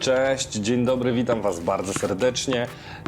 Cześć, dzień dobry, witam Was bardzo serdecznie.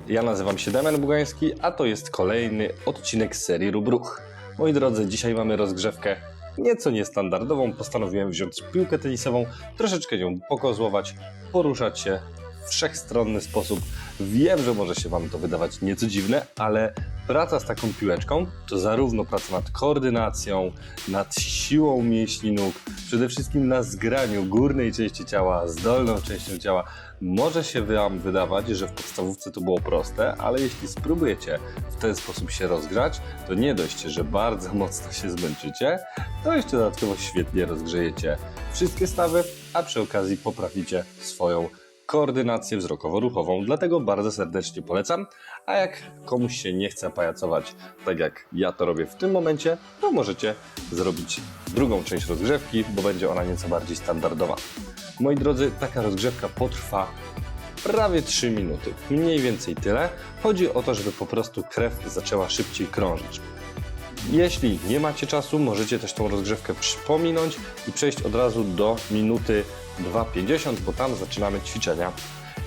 Ja nazywam się Damian Bugański, a to jest kolejny odcinek serii Rób Ruch. Moi drodzy, dzisiaj mamy rozgrzewkę nieco niestandardową. Postanowiłem wziąć piłkę tenisową, troszeczkę ją pokozłować, poruszać się w wszechstronny sposób. Wiem, że może się Wam to wydawać nieco dziwne, ale praca z taką piłeczką to zarówno praca nad koordynacją, nad siłą mięśni nóg, przede wszystkim na zgraniu górnej części ciała z dolną częścią ciała. Może się Wam wydawać, że w podstawówce to było proste, ale jeśli spróbujecie w ten sposób się rozgrzać, to nie dość, że bardzo mocno się zmęczycie, to jeszcze dodatkowo świetnie rozgrzejecie wszystkie stawy, a przy okazji poprawicie swoją koordynację wzrokowo-ruchową, dlatego bardzo serdecznie polecam. A jak komuś się nie chce pajacować tak jak ja to robię w tym momencie, to możecie zrobić drugą część rozgrzewki, bo będzie ona nieco bardziej standardowa. Moi drodzy, taka rozgrzewka potrwa prawie 3 minuty, mniej więcej tyle. Chodzi o to, żeby po prostu krew zaczęła szybciej krążyć. Jeśli nie macie czasu, możecie też tą rozgrzewkę przypominąć i przejść od razu do minuty 2.50, bo tam zaczynamy ćwiczenia.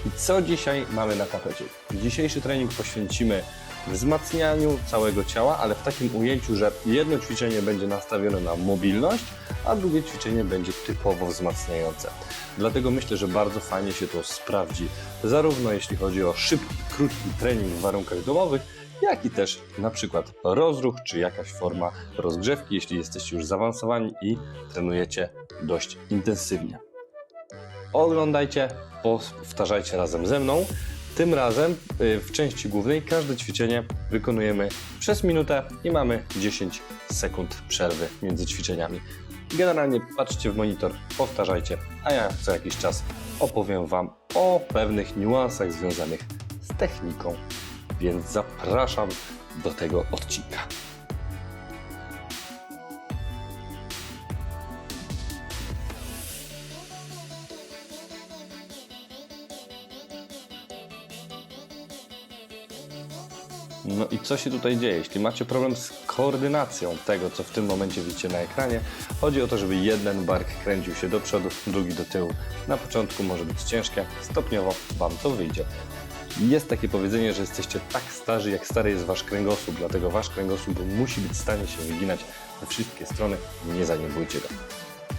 I co dzisiaj mamy na tapecie? Dzisiejszy trening poświęcimy wzmacnianiu całego ciała, ale w takim ujęciu, że jedno ćwiczenie będzie nastawione na mobilność, a drugie ćwiczenie będzie typowo wzmacniające. Dlatego myślę, że bardzo fajnie się to sprawdzi, zarówno jeśli chodzi o szybki, krótki trening w warunkach domowych, jak i też na przykład rozruch czy jakaś forma rozgrzewki, jeśli jesteście już zaawansowani i trenujecie dość intensywnie. Oglądajcie, powtarzajcie razem ze mną. Tym razem y, w części głównej każde ćwiczenie wykonujemy przez minutę i mamy 10 sekund przerwy między ćwiczeniami. Generalnie patrzcie w monitor, powtarzajcie, a ja co jakiś czas opowiem Wam o pewnych niuansach związanych z techniką więc zapraszam do tego odcinka. No i co się tutaj dzieje? Jeśli macie problem z koordynacją tego, co w tym momencie widzicie na ekranie, chodzi o to, żeby jeden bark kręcił się do przodu, drugi do tyłu. Na początku może być ciężkie, stopniowo Wam to wyjdzie. Jest takie powiedzenie, że jesteście tak starzy, jak stary jest wasz kręgosłup, dlatego wasz kręgosłup musi być w stanie się wyginać we wszystkie strony. Nie zaniedbujcie go.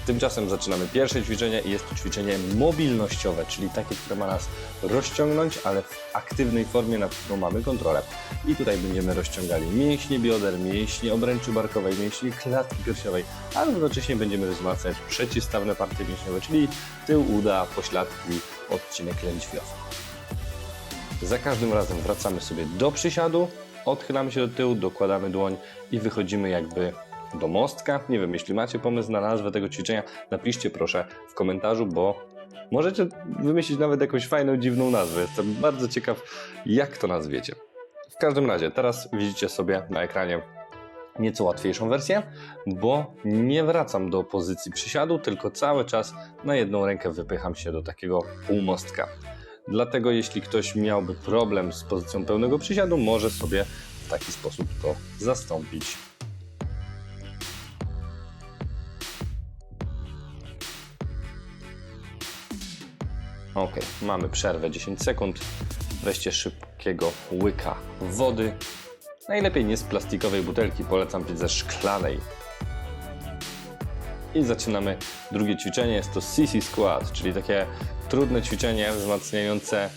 Tymczasem zaczynamy pierwsze ćwiczenie i jest to ćwiczenie mobilnościowe, czyli takie, które ma nas rozciągnąć, ale w aktywnej formie, nad którą mamy kontrolę. I tutaj będziemy rozciągali mięśnie bioder, mięśnie obręczy barkowej, mięśnie klatki piersiowej, a równocześnie będziemy wzmacniać przeciwstawne partie mięśniowe, czyli tył uda, pośladki, odcinek lędźwiowy. Za każdym razem wracamy sobie do przysiadu, odchylamy się do tyłu, dokładamy dłoń i wychodzimy jakby do mostka. Nie wiem, jeśli macie pomysł na nazwę tego ćwiczenia, napiszcie proszę w komentarzu, bo możecie wymyślić nawet jakąś fajną, dziwną nazwę. Jestem bardzo ciekaw, jak to nazwiecie. W każdym razie, teraz widzicie sobie na ekranie nieco łatwiejszą wersję, bo nie wracam do pozycji przysiadu, tylko cały czas na jedną rękę wypycham się do takiego półmostka. Dlatego jeśli ktoś miałby problem z pozycją pełnego przysiadu, może sobie w taki sposób to zastąpić. Ok, mamy przerwę 10 sekund. Weźcie szybkiego łyka wody. Najlepiej nie z plastikowej butelki, polecam pić ze szklanej. I zaczynamy drugie ćwiczenie. Jest to CC Squat, czyli takie trudne ćwiczenie wzmacniające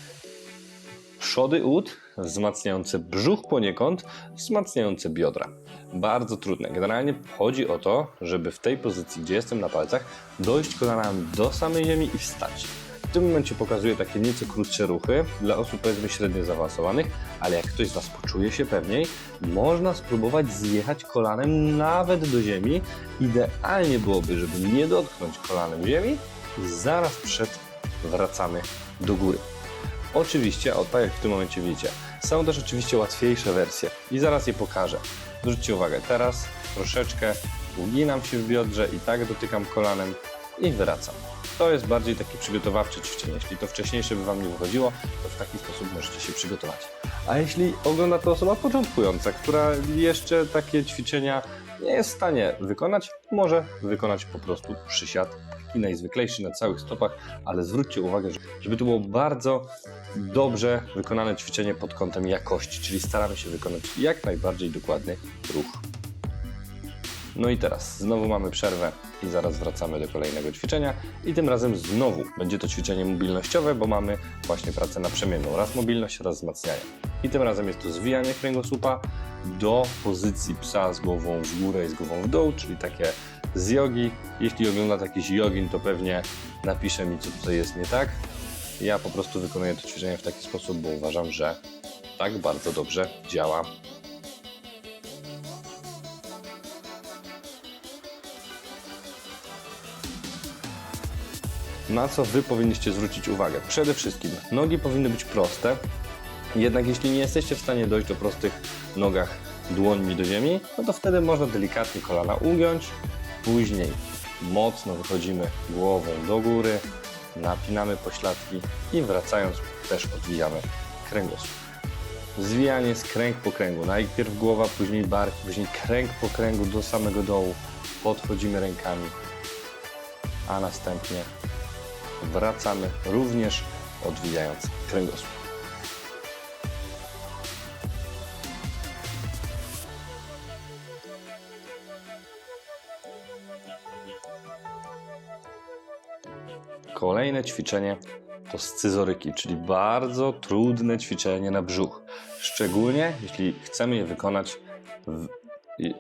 przody ud, wzmacniające brzuch poniekąd, wzmacniające biodra. Bardzo trudne. Generalnie chodzi o to, żeby w tej pozycji, gdzie jestem na palcach, dojść kolanami do samej ziemi i wstać. W tym momencie pokazuję takie nieco krótsze ruchy dla osób powiedzmy średnio zaawansowanych, ale jak ktoś z Was poczuje się pewniej, można spróbować zjechać kolanem nawet do ziemi. Idealnie byłoby, żeby nie dotknąć kolanem ziemi zaraz przed wracamy do góry. Oczywiście, o tak jak w tym momencie widzicie, są też oczywiście łatwiejsze wersje i zaraz je pokażę. Zwróćcie uwagę, teraz troszeczkę uginam się w biodrze i tak dotykam kolanem i wracam. To jest bardziej takie przygotowawcze ćwiczenie. Jeśli to wcześniejsze by Wam nie wychodziło, to w taki sposób możecie się przygotować. A jeśli ogląda to osoba początkująca, która jeszcze takie ćwiczenia nie jest w stanie wykonać, może wykonać po prostu przysiad, taki najzwyklejszy na całych stopach, ale zwróćcie uwagę, że- żeby to było bardzo dobrze wykonane ćwiczenie pod kątem jakości, czyli staramy się wykonać jak najbardziej dokładny ruch. No i teraz znowu mamy przerwę i zaraz wracamy do kolejnego ćwiczenia i tym razem znowu będzie to ćwiczenie mobilnościowe, bo mamy właśnie pracę naprzemienną, raz mobilność, raz wzmacnianie. I tym razem jest to zwijanie kręgosłupa do pozycji psa z głową w górę i z głową w dół, czyli takie z jogi. Jeśli ogląda jakiś jogin, to pewnie napisze mi, co tutaj jest nie tak. Ja po prostu wykonuję to ćwiczenie w taki sposób, bo uważam, że tak bardzo dobrze działa. Na co Wy powinniście zwrócić uwagę? Przede wszystkim nogi powinny być proste, jednak jeśli nie jesteście w stanie dojść do prostych nogach dłońmi do ziemi, no to wtedy można delikatnie kolana ugiąć, później mocno wychodzimy głową do góry, napinamy pośladki i wracając też odwijamy kręgosłup. Zwijanie z kręg po kręgu. Najpierw głowa, później bark, później kręg po kręgu do samego dołu. Podchodzimy rękami, a następnie wracamy również odwijając kręgosłup. Kolejne ćwiczenie to scyzoryki, czyli bardzo trudne ćwiczenie na brzuch. Szczególnie jeśli chcemy je wykonać, w,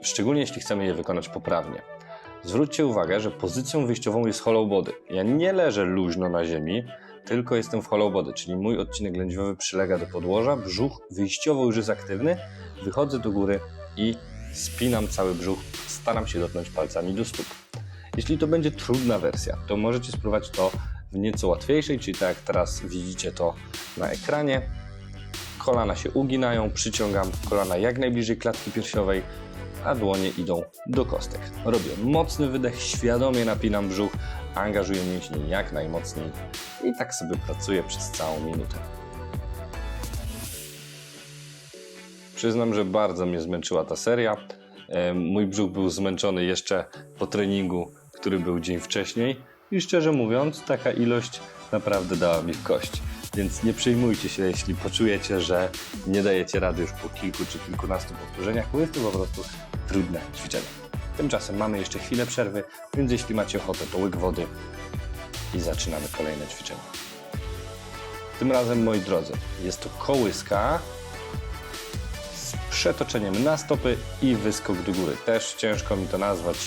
szczególnie jeśli chcemy je wykonać poprawnie. Zwróćcie uwagę, że pozycją wyjściową jest hollow body. Ja nie leżę luźno na ziemi, tylko jestem w hollow body, czyli mój odcinek lędźwiowy przylega do podłoża, brzuch wyjściowo już jest aktywny, wychodzę do góry i spinam cały brzuch, staram się dotknąć palcami do stóp. Jeśli to będzie trudna wersja, to możecie spróbować to w nieco łatwiejszej, czyli tak jak teraz widzicie to na ekranie. Kolana się uginają, przyciągam kolana jak najbliżej klatki piersiowej, a dłonie idą do kostek. Robię mocny wydech, świadomie napinam brzuch, angażuję mięśnie jak najmocniej i tak sobie pracuję przez całą minutę. Przyznam, że bardzo mnie zmęczyła ta seria. E, Mój brzuch był zmęczony jeszcze po treningu, który był dzień wcześniej i szczerze mówiąc, taka ilość naprawdę dała mi w kość. Więc nie przejmujcie się, jeśli poczujecie, że nie dajecie rady już po kilku czy kilkunastu powtórzeniach, bo jest to po prostu trudne ćwiczenie. Tymczasem mamy jeszcze chwilę przerwy, więc jeśli macie ochotę, to łyk wody i zaczynamy kolejne ćwiczenie. Tym razem, moi drodzy, jest to kołyska z przetoczeniem na stopy i wyskok do góry. Też ciężko mi to nazwać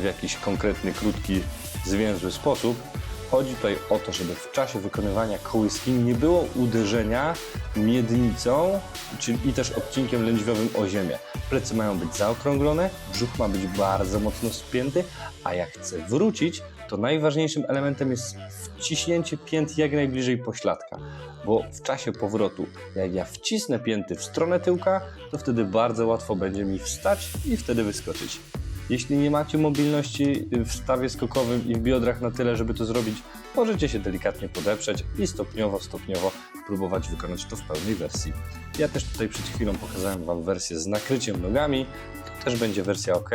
w jakiś konkretny, krótki, zwięzły sposób. Chodzi tutaj o to, żeby w czasie wykonywania kołyski nie było uderzenia miednicą czyli i też odcinkiem lędźwiowym o ziemię. Plecy mają być zaokrąglone, brzuch ma być bardzo mocno spięty, a jak chcę wrócić, to najważniejszym elementem jest wciśnięcie pięt jak najbliżej pośladka, bo w czasie powrotu, jak ja wcisnę pięty w stronę tyłka, to wtedy bardzo łatwo będzie mi wstać i wtedy wyskoczyć. Jeśli nie macie mobilności w stawie skokowym i w biodrach na tyle, żeby to zrobić, możecie się delikatnie podeprzeć i stopniowo, stopniowo próbować wykonać to w pełnej wersji. Ja też tutaj przed chwilą pokazałem Wam wersję z nakryciem nogami. To też będzie wersja ok.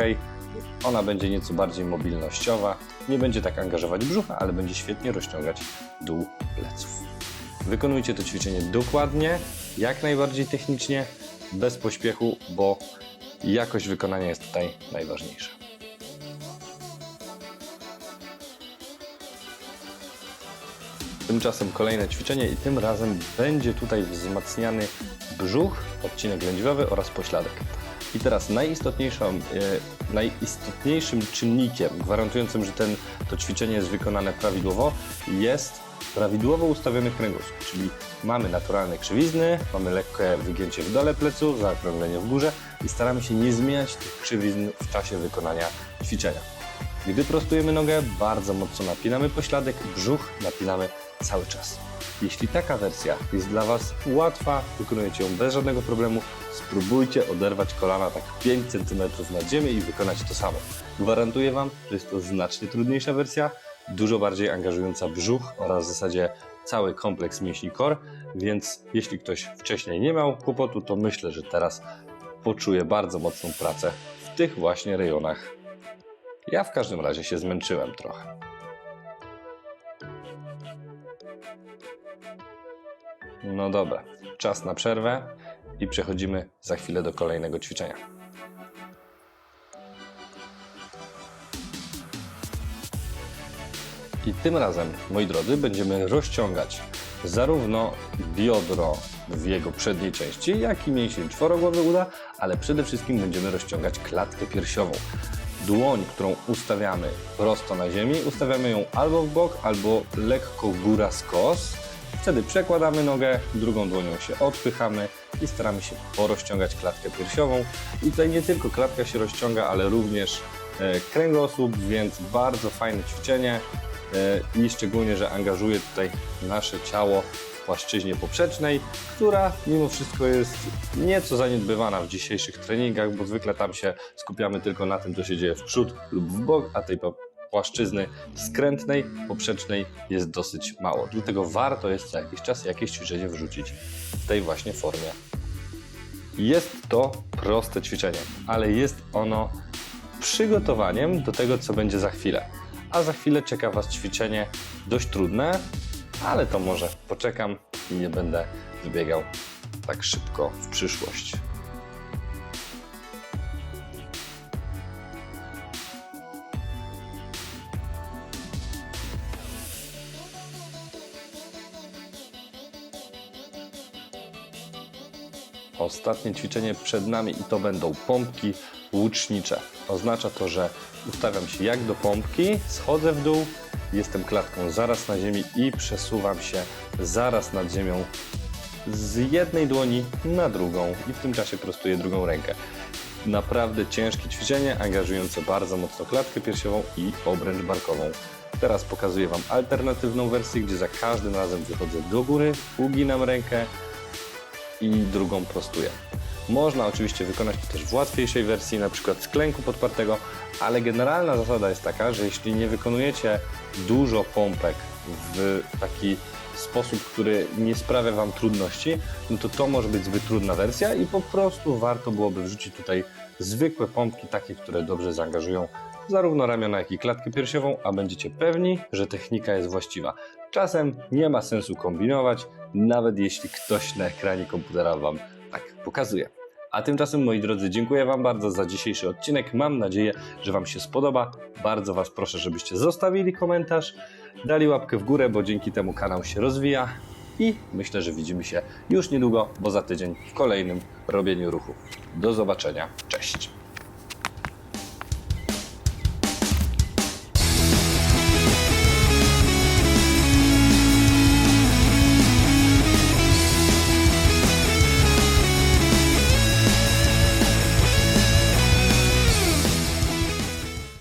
Ona będzie nieco bardziej mobilnościowa. Nie będzie tak angażować brzucha, ale będzie świetnie rozciągać dół pleców. Wykonujcie to ćwiczenie dokładnie, jak najbardziej technicznie, bez pośpiechu, bo jakość wykonania jest tutaj najważniejsza. Tymczasem kolejne ćwiczenie i tym razem będzie tutaj wzmacniany brzuch, odcinek lędźwiowy oraz pośladek. I teraz najistotniejszą, e, najistotniejszym czynnikiem gwarantującym, że ten, to ćwiczenie jest wykonane prawidłowo jest prawidłowo ustawiony kręgosłup, czyli mamy naturalne krzywizny, mamy lekkie wygięcie w dole plecu, zaokrąglenie w górze i staramy się nie zmieniać tych krzywizn w czasie wykonania ćwiczenia. Gdy prostujemy nogę, bardzo mocno napinamy pośladek, brzuch napinamy cały czas. Jeśli taka wersja jest dla Was łatwa, wykonujecie ją bez żadnego problemu, spróbujcie oderwać kolana tak 5 cm nad ziemię i wykonać to samo. Gwarantuję Wam, że jest to znacznie trudniejsza wersja, dużo bardziej angażująca brzuch oraz w zasadzie cały kompleks mięśni core, więc jeśli ktoś wcześniej nie miał kłopotu, to myślę, że teraz poczuje bardzo mocną pracę w tych właśnie rejonach. Ja w każdym razie się zmęczyłem trochę. No dobra, czas na przerwę i przechodzimy za chwilę do kolejnego ćwiczenia. I tym razem, moi drodzy, będziemy rozciągać zarówno biodro w jego przedniej części, jak i mięsień czworogłowy uda, ale przede wszystkim będziemy rozciągać klatkę piersiową. Dłoń, którą ustawiamy prosto na ziemi, ustawiamy ją albo w bok, albo lekko góra skos. Wtedy przekładamy nogę, drugą dłonią się odpychamy i staramy się porozciągać klatkę piersiową. I tutaj nie tylko klatka się rozciąga, ale również e, kręgosłup, więc bardzo fajne ćwiczenie i szczególnie, że angażuje tutaj nasze ciało w płaszczyźnie poprzecznej, która mimo wszystko jest nieco zaniedbywana w dzisiejszych treningach, bo zwykle tam się skupiamy tylko na tym, co się dzieje w przód lub w bok, a tej płaszczyzny skrętnej, poprzecznej jest dosyć mało. Dlatego warto jest co jakiś czas jakieś ćwiczenie wrzucić w tej właśnie formie. Jest to proste ćwiczenie, ale jest ono przygotowaniem do tego, co będzie za chwilę. A za chwilę czeka Was ćwiczenie dość trudne, ale to może poczekam i nie będę wybiegał tak szybko w przyszłość. Ostatnie ćwiczenie przed nami i to będą pompki łucznicze. Oznacza to, że ustawiam się jak do pompki, schodzę w dół, jestem klatką zaraz na ziemi i przesuwam się zaraz nad ziemią z jednej dłoni na drugą i w tym czasie prostuję drugą rękę. Naprawdę ciężkie ćwiczenie, angażujące bardzo mocno klatkę piersiową i obręcz barkową. Teraz pokazuję Wam alternatywną wersję, gdzie za każdym razem wychodzę do góry, uginam rękę, i drugą prostuję. Można oczywiście wykonać to też w łatwiejszej wersji, na przykład z klęku podpartego, ale generalna zasada jest taka, że jeśli nie wykonujecie dużo pompek w taki sposób, który nie sprawia Wam trudności, no to to może być zbyt trudna wersja i po prostu warto byłoby wrzucić tutaj zwykłe pompki, takie, które dobrze zaangażują zarówno ramiona, jak i klatkę piersiową, a będziecie pewni, że technika jest właściwa. Czasem nie ma sensu kombinować, nawet jeśli ktoś na ekranie komputera Wam pokazuje. A tymczasem, moi drodzy, dziękuję Wam bardzo za dzisiejszy odcinek. Mam nadzieję, że Wam się spodoba. Bardzo Was proszę, żebyście zostawili komentarz, dali łapkę w górę, bo dzięki temu kanał się rozwija. I myślę, że widzimy się już niedługo, bo za tydzień w kolejnym robieniu ruchu. Do zobaczenia. Cześć!